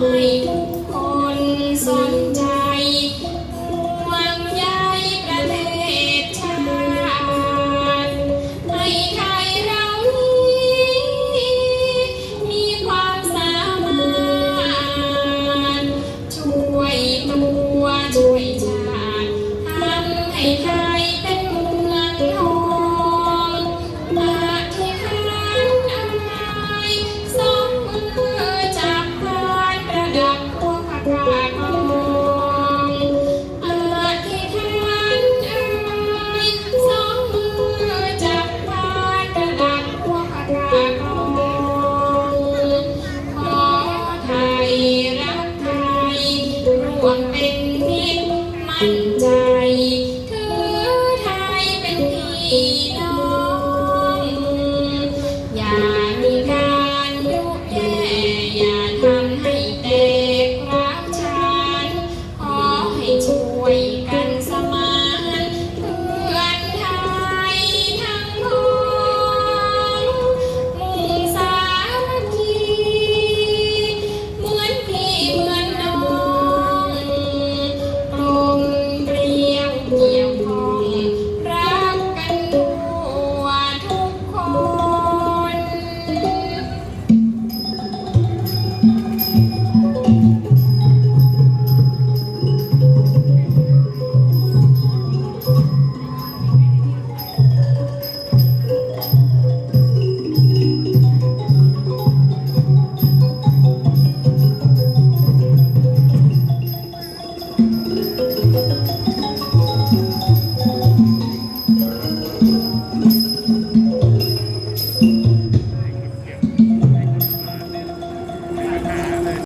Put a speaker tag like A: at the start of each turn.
A: ให้ทุกคนสนใจห่วงใยประเทศชาติให้ไทยเรานี้มีความสามารถ ช่วยตัวช่วยชาติทำให้ไทย รวมเป็น